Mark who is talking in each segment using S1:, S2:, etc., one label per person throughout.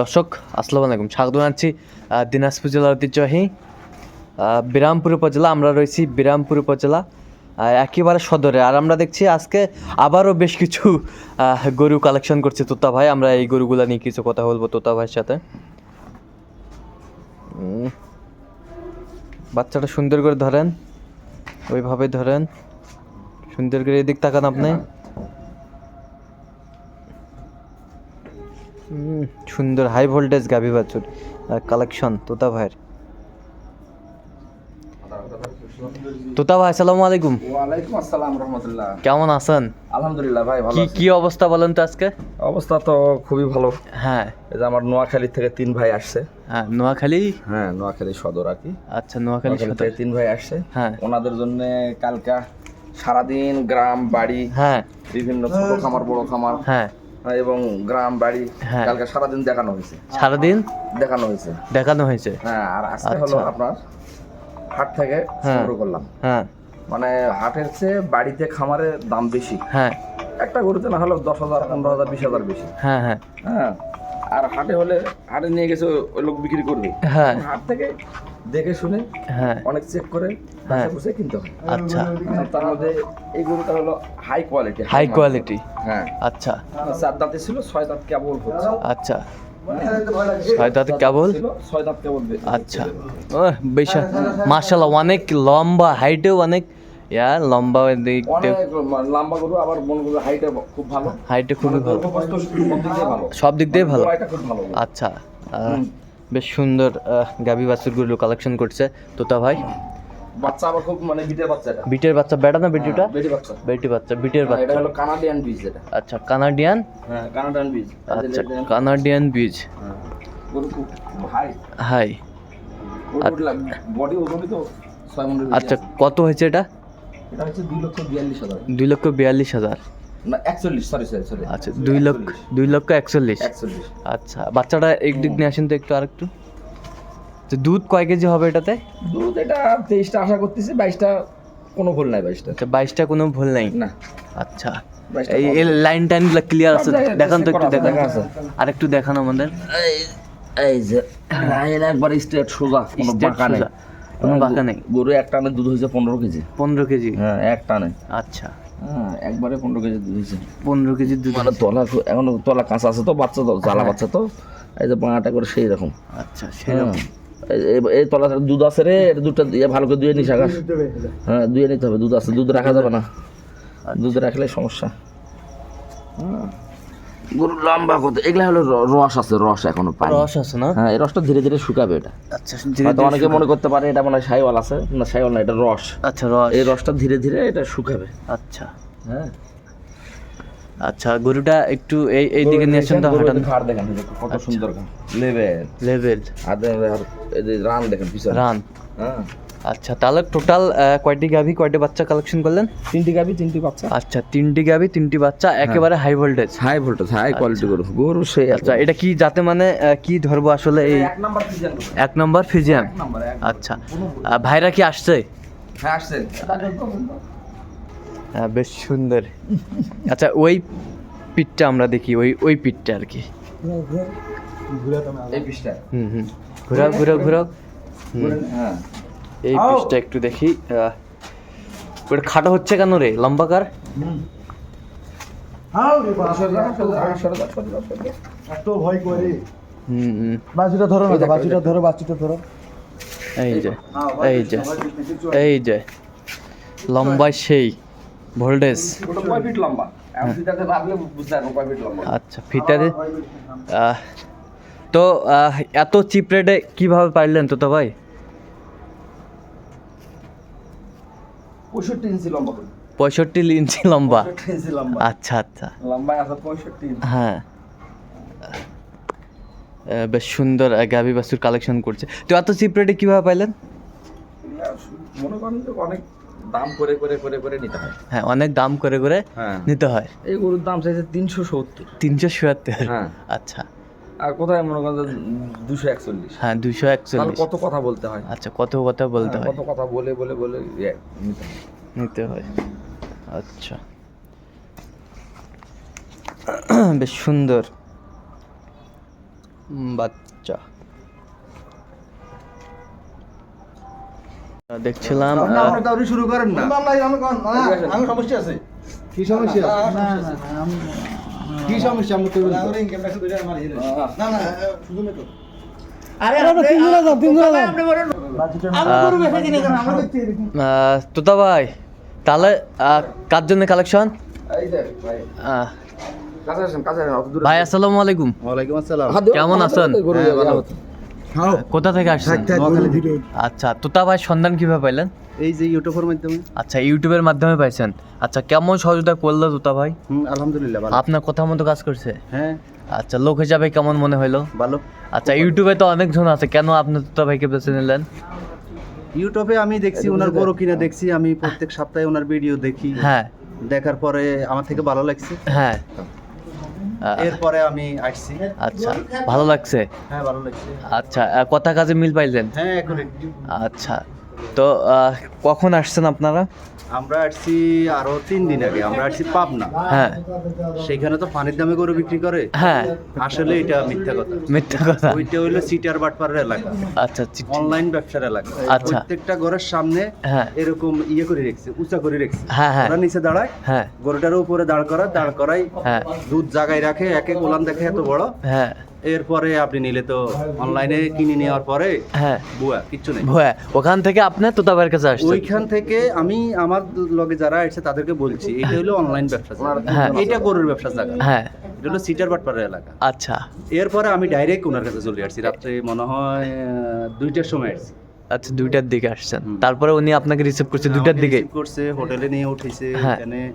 S1: দর্শক আসসালামু আলাইকুম। স্বাগত জানাচ্ছি দিনাজপুর জেলার ঐতিহ্যবাহী বিরামপুর উপজেলা। আমরা রয়েছি বিরামপুর উপজেলা একেবারে সদরে। আর আমরা দেখছি আজকে আবারও বেশ কিছু গরু কালেকশন করছে তোতা ভাই। আমরা এই গরুগুলা নিয়ে কিছু কথা বলব তোতা ভাইয়ের সাথে। বাচ্চাটা সুন্দর করে ধরেন। ওইভাবে ধরেন। সুন্দর করে এদিক তাকান আপনি। সুন্দর হাই ভোল্টেজ গাভী বাছুর কালেকশন তোতা ভাইয়ের। তোতা ভাই আসসালামু আলাইকুম।
S2: ওয়ালাইকুম আসসালাম রহমতুল্লাহ।
S1: কেমন আছেন?
S2: আলহামদুলিল্লাহ ভাই ভালো
S1: কি কি অবস্থা বলেন তো আজকে?
S2: অবস্থা তো খুবই ভালো।
S1: হ্যাঁ।
S2: এই যে আমার নোয়াখালী থেকে তিন ভাই আসছে।
S1: হ্যাঁ নোয়াখালী?
S2: হ্যাঁ নোয়াখালী সদর আর কি।
S1: আচ্ছা নোয়াখালী
S2: নোয়াখালী
S1: সদর।
S2: থেকে তিন ভাই আসছে।
S1: হ্যাঁ।
S2: ওনাদের জন্য কালকা সারাদিন গ্রাম বাড়ি
S1: হ্যাঁ।
S2: বিভিন্ন ছোট খামার বড় খামার।
S1: হ্যাঁ।
S2: এবং গ্রাম বাড়ি
S1: হ্যাঁ।
S2: কালকে সারাদিন দেখানো হয়েছে।
S1: সারাদিন?
S2: দেখানো হয়েছে।
S1: দেখানো হয়েছে?
S2: হ্যাঁ আর আজকে হলো
S1: আচ্ছা।
S2: আপনার হাট থেকে
S1: হ্যাঁ।
S2: সংগ্রহ করলাম।
S1: হ্যাঁ।
S2: মানে হাটের চেয়ে বাড়িতে খামারে দাম বেশি।
S1: হ্যাঁ।
S2: একটা গরুতে না হলেও দশ হাজার পনেরো হাজার বিশ হাজার বেশি।
S1: হ্যাঁ হ্যাঁ।
S2: হ্যাঁ আর হাটে হলে হাটে নিয়ে গেছে ওই লোক বিক্রি করবে।
S1: হ্যাঁ।
S2: হাট থেকে দেখে শুনে
S1: হ্যাঁ।
S2: অনেক চেক করে
S1: হ্যাঁ।
S2: বুঝে কিনতে হয়
S1: আচ্ছা।
S2: তার মধ্যে এই গরুটা হলো হাই কোয়ালিটি
S1: হাই কোয়ালিটি
S2: হ্যাঁ।
S1: আচ্ছা।
S2: চার দাঁতে ছিল ছয় দাঁত কেবল হচ্ছে।
S1: আচ্ছা। ছয় দাঁতে কেবল?
S2: ছয় দাঁত কেবল
S1: আচ্ছা। ও বেশ অনেক লম্বা হাইটেও অনেক ইয়া লম্বা
S2: লম্বা গরু আবার মনে হাইটে খুব ভালো।
S1: হাইটে খুবই ভালো।
S2: সব দিক দিয়ে ভালো।
S1: সব দিক দিয়ে ভালো। আচ্ছা। বেশ সুন্দর গাভী বাছুরগুলো কালেকশন করছে। তোতা ভাই?
S2: বাচ্চা আবার খুব মানে বিটের বাচ্চা এটা।
S1: বিটের বাচ্চা বেটা না বেটিটা?
S2: বেটি বাচ্চা।
S1: বেটি বাচ্চা বিটের
S2: হ্যাঁ, এটা
S1: বাচ্চা।
S2: হলো কানাডিয়ান বীজ এটা।
S1: আচ্ছা কানাডিয়ান
S2: হ্যাঁ কানাডিয়ান বীজ
S1: আচ্ছা কানাডিয়ান বীজ
S2: হ্যাঁ।
S1: হাই
S2: বডি ওজনই তো
S1: আচ্ছা কত হয়েছে এটা?
S2: এটা হচ্ছে দুই লক্ষ বিয়াল্লিশ হাজার।
S1: দুই লক্ষ বিয়াল্লিশ হাজার।
S2: না একচল্লিশ সরি সরি সরি
S1: আচ্ছা দুই লক্ষ দুই লক্ষ একচল্লিশ।
S2: একচল্লিশ।
S1: আচ্ছা বাচ্চাটা একদিক নিয়ে আসেন তো একটু আরেকটু। তো দুধ কয় কেজি হবে এটাতে?
S2: দুধ এটা তেইশটা আশা করতেছি বাইশটা কোনো ভুল নাই বাইশটা।
S1: আচ্ছা বাইশটা কোনো ভুল নেই?
S2: না।
S1: আচ্ছা এই লাইন টাইনগুলো ক্লিয়ার আছে? দেখান তো একটু দেখান। আর একটু দেখান আমাদের।
S2: এই যে লাইন একবার স্ট্রেট সোজা কোনো বাঁকা নেই।
S1: কোনো বাঁকা নেই?
S2: গরু এক টানে দুধ হয়েছে পনেরো কেজি।
S1: পনেরো কেজি?
S2: হ্যাঁ এক টানে।
S1: আচ্ছা।
S2: একবারে পনেরো কেজি দুধ হয়েছে।
S1: পনেরো কেজি দুধ
S2: মানে তলা এখন তলা কাঁচা আছে তো বাচ্চা তো জ্বালা বাচ্চা তো। এই যে বাঁটা করে সেই রকম।
S1: আচ্ছা সেরকম
S2: এই- এই- এই তলা দুধ আছে রে দুধটা দিয়ে ভালো করে ধুয়ে নিস আকাশ হ্যাঁ ধুয়ে নিতে হবে দুধ আছে দুধ রাখা যাবে না। দুধ রাখলে সমস্যা। হ্যাঁ। গরু লম্বা কত? এগুলা হলো রস আছে রস এখনও পাই
S1: রস আছে না?
S2: হ্যাঁ এই রসটা ধীরে ধীরে শুকাবে এটা।
S1: আচ্ছা ধীরে
S2: হয়তো
S1: ধীরে
S2: অনেকে মনে করতে পারে এটা মনে হয় সাইওয়াল আছে না সাইওয়াল না এটা রস।
S1: আচ্ছা রস।
S2: এই রসটা ধীরে ধীরে এটা শুকাবে।
S1: আচ্ছা।
S2: হ্যাঁ।
S1: আচ্ছা গরুটা একটু এই এই দিকে নিয়ে আসেন তো হাঁটান।
S2: ঘাড় দেখেন কত সুন্দর লেভেল
S1: লেভেল
S2: আর রান দেখেন পিছনে।
S1: রান।
S2: হ্যাঁ।
S1: আচ্ছা তাহলে টোটাল কয়টি গাভি কয়টি বাচ্চা কালেকশন করলেন?
S2: তিনটি গাবি তিনটি বাচ্চা।
S1: আচ্ছা তিনটি গাভি তিনটি বাচ্চা একেবারে high voltage
S2: high voltage high quality গরু গরু সেই
S1: আচ্ছা এটা কি যাতে মানে কি ধরবো আসলে এই
S2: এক নাম্বার ফিজিয়ান
S1: এক নম্বর ফিজিয়াম
S2: এক নাম্বার এক
S1: আচ্ছা ভাইরা কি আসছে?
S2: হ্যাঁ আসছে।
S1: হ্যাঁ বেশ সুন্দর। আচ্ছা ওই পিঠটা আমরা দেখি ওই ওই পিঠটা আর কি।
S2: এই পিসটা
S1: হুম হুম। ঘুরাও ঘুরাও ঘুরাও। হুম,
S2: হ্যাঁ।
S1: এই পিঠটা একটু দেখি ওটা খাটো হচ্ছে কেন রে? লম্বাকার
S3: এত
S1: হুম হুম।
S3: বাছুটা ধরো না বাছুটা ধরো বাছুটা ধরো।
S1: এই যে এই যে এই যে লম্বায় সেই ভোল্টেজ।
S2: লম্বা?
S1: আচ্ছা ফিটারে আহ, তো এত চিপ রেটে কীভাবে পারলেন তো তো ভাই?
S2: পঁয়ষট্টি ইঞ্চি লম্বা
S1: পঁয়ষট্টি ইঞ্চি লম্বা?
S2: ইঞ্চি লম্বা।
S1: আচ্ছা আচ্ছা।
S2: লম্বা আছে পঁয়ষট্টি
S1: হ্যাঁ। বেশ সুন্দর গাভী বাছুর কালেকশন করছে। তো এত চিপ রেটে কীভাবে পাইলেন?
S2: মনে করেন যে অনেক দাম করে করে করে করে নিতে হয়।
S1: হ্যাঁ অনেক দাম করে করে
S2: হ্যাঁ।
S1: নিতে হয়।
S2: এই গরুর দাম চাইছে তিনশো সত্তর।
S1: তিনশো চুয়াত্তর
S2: হ্যাঁ।
S1: আচ্ছা।
S2: আর কোথায় মনে করেন দুশো একচল্লিশ?
S1: হ্যাঁ দুশো একচল্লিশ।
S2: কত কথা বলতে হয়?
S1: আচ্ছা কত কথা বলতে
S2: হ্যাঁ,
S1: হয়?
S2: কত কথা বলে বলে বলে ইয়ে নিতে হয়।
S1: আচ্ছা। বেশ সুন্দর। বাচ্চা। দেখছিলাম
S3: আপনি শুরু করেন না। আমি সমস্যা আছে। কি সমস্যা? না না কি সমস্যা আমি তো না না শুধু না তো
S1: আহ, তোতা ভাই তাহলে কার জন্য কালেকশন
S2: এই যে ভাই। আসেন কাছে আসেন অত দূরে।
S1: ভাই আসসালামু আলাইকুম। কেমন আছেন? কোথা থেকে আসছেন? আচ্ছা তোতা ভাই সন্ধান কীভাবে পাইলেন?
S3: এই যে ইউটিউবের মাধ্যমে।
S1: আচ্ছা ইউটিউবের মাধ্যমে পাইছেন। আচ্ছা কেমন সহযোগিতা করল তোতা ভাই
S3: হুম আলহামদুলিল্লাহ ভালো।
S1: আপনার কথা মতো কাজ করছে?
S3: হ্যাঁ।
S1: আচ্ছা লোক হিসাবে কেমন মনে হইল?
S3: ভালো।
S1: আচ্ছা ইউটিউবে তো অনেক জন আছে কেন আপনি তোতা ভাইকে বেছে নিলেন?
S3: ইউটিউবে আমি দেখছি ওনার গরু কিনা দেখছি আমি প্রত্যেক সপ্তাহে ওনার ভিডিও দেখি।
S1: হ্যাঁ।
S3: দেখার পরে আমার থেকে ভালো লাগছে।
S1: হ্যাঁ।
S3: এরপরে আমি আসছি।
S1: আচ্ছা ভালো লাগছে?
S3: হ্যাঁ ভালো লাগছে।
S1: আচ্ছা কথা কাজে মিল পাইলেন?
S3: হ্যাঁ
S1: আচ্ছা তো কখন আসছেন আপনারা?
S3: আমরা আসছি আরও তিন দিন আগে আমরা আসছি পাবনা।
S1: হ্যাঁ।
S3: সেখানে তো পানির দামে গরু বিক্রি করে।
S1: হ্যাঁ।
S3: আসলে এটা মিথ্যা কথা।
S1: মিথ্যা কথা।
S3: ওইটা হইল সিটার বাটপাড়ের এলাকা।
S1: আচ্ছা
S3: অনলাইন ব্যবসার এলাকা।
S1: আচ্ছা।
S3: প্রত্যেকটা ঘরের সামনে
S1: হ্যাঁ।
S3: এরকম ইয়ে করে রেখেছে উঁচা করে রেখেছে।
S1: হ্যাঁ হ্যাঁ।
S3: নিচে দাঁড়ায়
S1: হ্যাঁ।
S3: গরুটার উপরে দাঁড় করা দাঁড় করাই
S1: হ্যাঁ।
S3: দুধ জাগায় রাখে এক এক ওলান দেখে এত বড়।
S1: হ্যাঁ।
S3: এরপরে আপনি নিলে তো অনলাইনে কিনে নেওয়ার পরে
S1: হ্যাঁ।
S3: বুয়া কিচ্ছু নেই।
S1: ভয়া। ওখান থেকে আপনি তোতা কাছে আসছেন।
S3: ওইখান থেকে আমি আমার লগে যারা আসছে তাদেরকে বলছি এটা হলো অনলাইন ব্যবসা
S1: হ্যাঁ।
S3: এটা গরুর ব্যবসা জায়গা।
S1: হ্যাঁ।
S3: এটা হলো সিটার বাটপাড়ের এলাকা।
S1: আচ্ছা।
S3: এরপরে আমি ডাইরেক্ট ওনার কাছে চলে আসছি। রাত্রে মনে হয় দুইটার সময় আসছি।
S1: আচ্ছা দুইটার দিকে আসছেন। তারপরে উনি আপনাকে রিসিভ করছে দুইটার দিকে?
S3: করছে হোটেলে নিয়ে উঠেছে
S1: হ্যাঁ।
S3: এখানে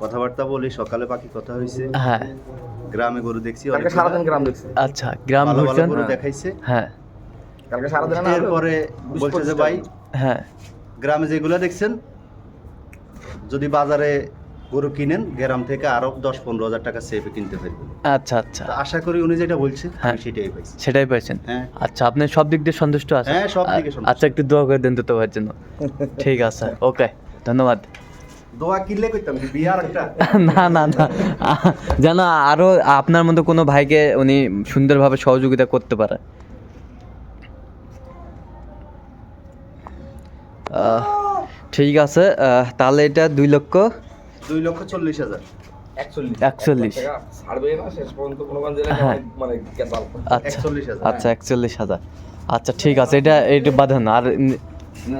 S3: কথাবার্তা বলি সকালে বাকি কথা হয়েছে
S1: হ্যাঁ।
S3: গ্রামে গরু দেখছি
S2: কালকে। সারাদিন গ্রাম দেখছি।
S1: আচ্ছা গ্রাম ঘুরছেন
S3: গরু দেখাইছে।
S1: হ্যাঁ।
S2: কালকে সারাদিন না
S3: এরপরে বলছে যে ভাই
S1: হ্যাঁ।
S3: গ্রামে যেগুলো দেখছেন যদি বাজারে গরু কিনেন গ্রাম থেকে আরও দশ পনেরো হাজার টাকা সেফে কিনতে পারবেন।
S1: আচ্ছা আচ্ছা।
S3: আশা করি উনি যেটা বলছেন
S1: হ্যাঁ।
S3: আমি সেটাই পাইছি।
S1: সেটাই পাইছেন?
S3: হ্যাঁ।
S1: আচ্ছা আপনি সব দিক দিয়ে সন্তুষ্ট আছেন?
S3: হ্যাঁ, সব দিকে সন্তুষ্ট।
S1: আচ্ছা একটু দোয়া করে দেন তোতা ভাইয়ের জন্য। ঠিক আছে ওকে ধন্যবাদ।
S3: দোয়া কিনলে করতাম কি একটা।
S1: না না না। যেন আরও আপনার মতো কোনো ভাইকে উনি সুন্দরভাবে সহযোগিতা করতে পারে। ঠিক আছে তাহলে এটা দুই লক্ষ?
S3: দুই লক্ষ চল্লিশ হাজার।
S2: একচল্লিশ।
S1: একচল্লিশ।
S2: ছাড়বে না শেষ পর্যন্ত কোনো গঞ্জে
S1: হ্যাঁ।
S2: মানে
S1: আচ্ছা।
S3: একচল্লিশ হাজার।
S1: আচ্ছা একচল্লিশ হাজার। আচ্ছা ঠিক আছে এটা এটা বাঁধান। আর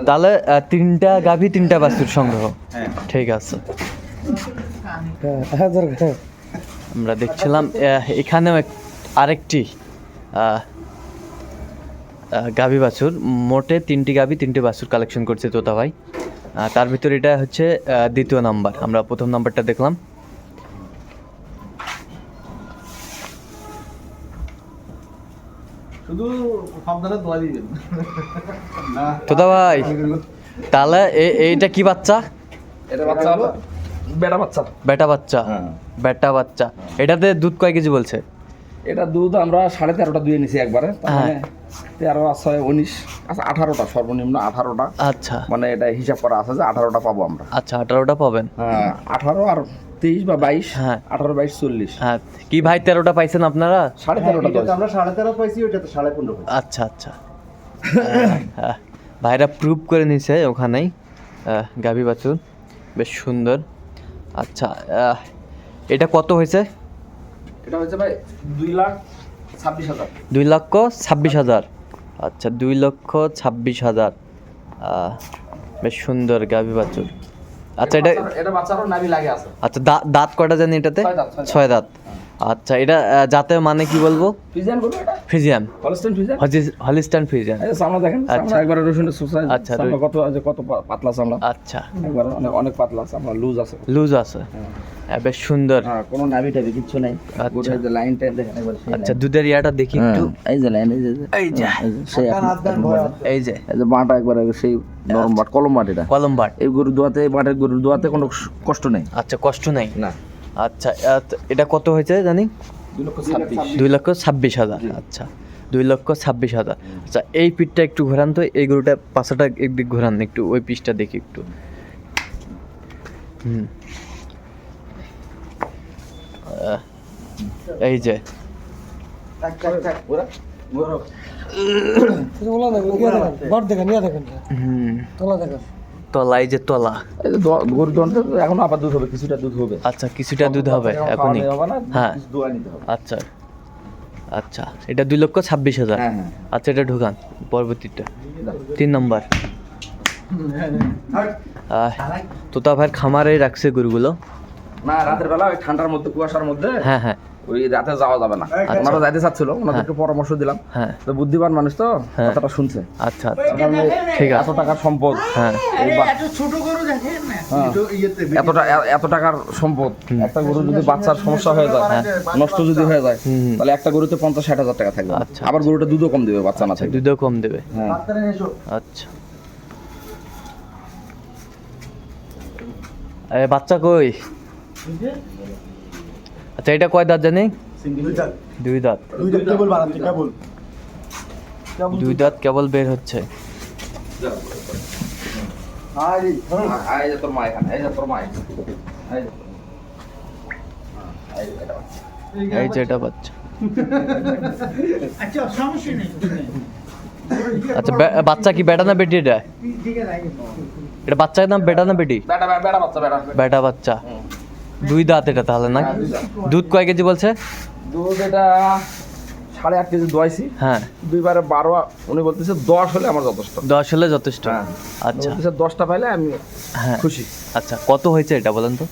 S1: তাহলে তিনটা গাভী তিনটা বাছুর সংগ্রহ।
S3: হ্যাঁ।
S1: ঠিক আছে। আমরা দেখছিলাম এখানেও এক- আরেকটি গাভী বাছুর। মোটে তিনটি গাভী তিনটি বাছুর কালেকশন করছে তোতা ভাই। তার ভিতর এটা হচ্ছে দ্বিতীয় নাম্বার। আমরা প্রথম নাম্বারটা দেখলাম।
S2: শুধু
S1: তোতা ভাই তাহলে এইটা কি বাচ্চা?
S2: এটা বাচ্চা হলো বেটা বাচ্চা।
S1: বেটা বাচ্চা।
S2: হ্যাঁ।
S1: বেটা বাচ্চা। এটাতে দুধ কয় কেজি বলছে?
S2: এটা দুধ আমরা সাড়ে তেরোটা দুয়ে নিছি একবারে
S1: হ্যাঁ।
S2: মানে তেরো আর ছয় উনিশ আচ্ছা আঠারোটা সর্বনিম্ন আঠারোটা।
S1: আচ্ছা।
S2: মানে এটা হিসাব করা আছে যে আঠারোটা পাবো আমরা।
S1: আচ্ছা আঠারোটা পাবেন?
S2: হ্যাঁ আঠারো আর তেইশ বা বাইশ
S1: হ্যাঁ।
S2: আঠারো বাইশ চল্লিশ।
S1: হ্যাঁ কি ভাই তেরোটা পাইছেন আপনারা?
S2: সাড়ে তেরোটা
S3: আমরা সাড়ে তেরো পাইছি ওটা তো সাড়ে পনেরো
S1: আচ্ছা আচ্ছা। হ্যাঁ, ভাইরা প্রুভ করে নিছে ওখানেই। গাভী বাছুর বেশ সুন্দর। আচ্ছা এটা কত হয়েছে?
S2: এটা হচ্ছে ভাই দুই লাখ ছাব্বিশ হাজার।
S1: দুই লক্ষ ছাব্বিশ হাজার। আচ্ছা দুই লক্ষ ছাব্বিশ হাজার। বেশ সুন্দর গাভী বাছুর। আচ্ছা এটা
S2: এটা বাচ্চারও নাভি লাগে আছে।
S1: আচ্ছা দাঁত কটা জানি এটাতে।
S2: ছয় দাঁত।
S1: আচ্ছা এটা যাতে মানে কি বলব?
S2: ফিজিয়ান করব এটা?
S1: ফ্রিজিয়াম
S2: হলস্টেন ফিজিয়ান
S1: হলিস্টান
S2: এই সামনে দেখেন
S1: আচ্ছা।
S2: সামনে একবারে রসুনের সোসাই
S1: আচ্ছা,
S2: সামনে কত আছে কত পাতলা চামড়া
S1: আচ্ছা।
S2: একবার অনেক অনেক পাতলা চামড়া লুজ আছে।
S1: লুজ আছে। হ্যাঁ, বেশ সুন্দর।
S2: হ্যাঁ কোনো নাভি টাভি কিচ্ছু নাই।
S1: আচ্ছা।
S2: গোটা যে লাইন টাইন দেখেন একবার সেই
S1: আচ্ছা দুধের ইয়াটা দেখি একটু।
S2: হ্যাঁ, এই যে লাইন এই যে
S1: এই যে।
S2: হ্যাঁ, এই যে, সেই বাজে।
S1: এই যে।
S2: এই যে বাঁটা একবারে সেই নরম বাট কলম বাট এটা।
S1: কলম বাট।
S2: এই গরু দোয়াতে এই বাটের গরুর দোয়াতে কোনো কষ্ট নেই।
S1: আচ্ছা কষ্ট নেই।
S2: না।
S1: আচ্ছা এটা কত হয়েছে জানি?
S2: দুই লক্ষ ছাব্বিশ।
S1: হাজার আচ্ছা। দুই লক্ষ ছাব্বিশ হাজার। আচ্ছা এই পিঠটা একটু ঘোরান তো এই গরুটা পাশাটা একদিক ঘোরান একটু ওই পিসটা দেখি একটু। হুম। এই যে। হুম। তলা। এই যে তলা
S2: গরুর দনটা এখন আবার দুধ হবে কিছুটা দুধ হবে।
S1: আচ্ছা কিছুটা দুধ হবে
S2: এখন
S1: এখনই। হ্যাঁ। আচ্ছা। আচ্ছা এটা দুই লক্ষ ছাব্বিশ হাজার।
S2: হ্যাঁ হ্যাঁ
S1: আচ্ছা এটা ঢুকান পরবর্তীটা তিন নম্বর। তো তোতা ভাইয়ের খামারে রাখছে গরুগুলো।
S2: না রাতের বেলা ওই ঠান্ডার মধ্যে কুয়াশার মধ্যে
S1: হ্যাঁ হ্যাঁ।
S2: ওই রাতে যাওয়া যাবে না। ওনারা যাইতে চাচ্ছিল ওনাদেরকে পরামর্শ দিলাম।
S1: হ্যাঁ।
S2: তো বুদ্ধিমান মানুষ তো
S1: হ্যাঁ।
S2: কথাটা শুনছে।
S1: আচ্ছা আচ্ছা। ঠিক আছে।
S2: এত টাকার সম্পদ
S1: হ্যাঁ।
S3: ছোট গরু দেখেন না
S2: হ্যাঁ।
S3: ইয়েতে
S2: এতটা এত টাকার সম্পদ একটা গরু যদি বাচ্চার সমস্যা হয়ে যায় নষ্ট যদি হয়ে যায় তাহলে একটা গরুতে পঞ্চাশ ষাট হাজার টাকা থাকবে।
S1: আচ্ছা,
S2: আবার গরুটা দুধও কম দেবে বাচ্চা না থাকবে
S1: দুধও কম দেবে।
S2: হ্যাঁ।
S1: আচ্ছা। বাচ্চা কই? আচ্ছা এটা কয় দাঁত জানি?
S3: দুই দাঁত।
S1: দুই দাঁত।
S3: কেবল কেবল।
S1: দুই দাঁত কেবল বের হচ্ছে।
S2: এই যে এটা বাচ্চা।
S1: বাচ্চা।
S4: আচ্ছা সমস্যা নেই
S1: আচ্ছা বাচ্চা কি বেটা না বেটি এটা এটা বাচ্চার নাম বেটা না বেটি?
S2: বেটা বেটা- বেটা বাচ্চা বেটা।
S1: বাচ্চা। দুই দাঁত এটা তাহলে না। দুধ কয় কেজি বলছে?
S2: দুধ এটা সাড়ে আট কেজি দোয়াইছি।
S1: হ্যাঁ।
S2: দুইবারে বারো উনি বলতেছে দশ হলে আমার যথেষ্ট।
S1: দশ হলে যথেষ্ট।
S2: হ্যাঁ।
S1: আচ্ছা।
S2: বলতেছে দশটা পাইলে আমি
S1: হ্যাঁ।
S2: খুশি।
S1: আচ্ছা কত হয়েছে এটা বলেন তো?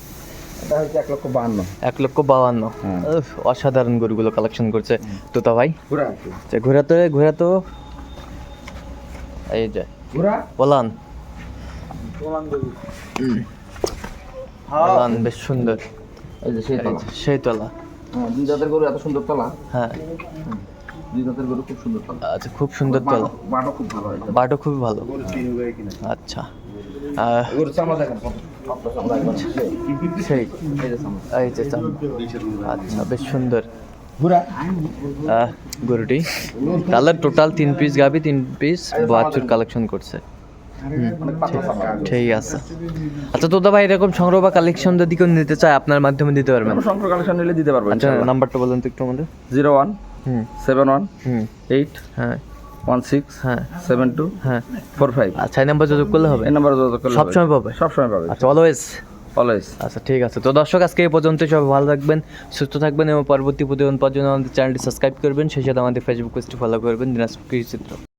S2: এটা হচ্ছে এক লক্ষ বাহান্ন।
S1: এক লক্ষ বাউান্ন
S2: হ্যাঁ।
S1: অসাধারণ গরুগুলো কালেকশন করছে। তোতা ভাই?
S2: ঘুরা।
S1: আচ্ছা ঘোরা তো ঘোরা তো। এই যে
S2: ঘুরা?
S1: বলান।
S3: হ্যাঁ
S1: বলান বেশ সুন্দর।
S2: এই যে সেই তলা।
S1: সেই তলা।
S2: হ্যাঁ দুই জাতের গরু এত সুন্দর তলা?
S1: হ্যাঁ।
S2: দুই জাতের গরু খুব সুন্দর তলা।
S1: আচ্ছা খুব সুন্দর তলা।
S2: বাটো খুব ভালো হয়।
S1: বাটও খুবই ভালো। আচ্ছা।
S2: গরু চামড়া দেখেন একবার
S1: সেই।
S2: এই যে।
S1: আচ্ছা বেশ সুন্দর। গরুটি। তাহলে টোটাল তিন পিস গাবি তিন পিস বাছুর কালেকশন করছে। ঠিক আছে। আচ্ছা তোদা ভাই এরকম সংগ্রহ বা কালেকশন যদি কেউ নিতে চায় আপনার মাধ্যমে দিতে পারবেন?
S2: সংখ্যা কালেকশন নিলে দিতে পারব
S1: আচ্ছা নাম্বারটা বলুন তো একটু আমাদের।
S2: জিরো ওয়ান
S1: হুম।
S2: সেভেন ওয়ান এইট
S1: হ্যাঁ।
S2: ওয়ান সিক্স
S1: হ্যাঁ।
S2: সেভেন টু
S1: হ্যাঁ।
S2: Four five.
S1: আচ্ছা এই নাম্বার যোগাযোগ করলে হবে?
S2: এই নাম্বারে যোগাযোগ করলে
S1: সবসময় পাবে?
S2: সবসময় পাবে।
S1: আচ্ছা অলওয়েজ
S2: অলওয়েজ
S1: আচ্ছা ঠিক আছে। তো দর্শক আজকে এই পর্যন্ত সবাই ভালো থাকবেন সুস্থ থাকবেন এবং পরবর্তী আমাদের চ্যানেলটি সাবস্ক্রাইব করবেন। সেই সাথে আমাদের ফেসবুক পেজটি ফলো করবেন দিনাজপুর কৃষি চিত্র।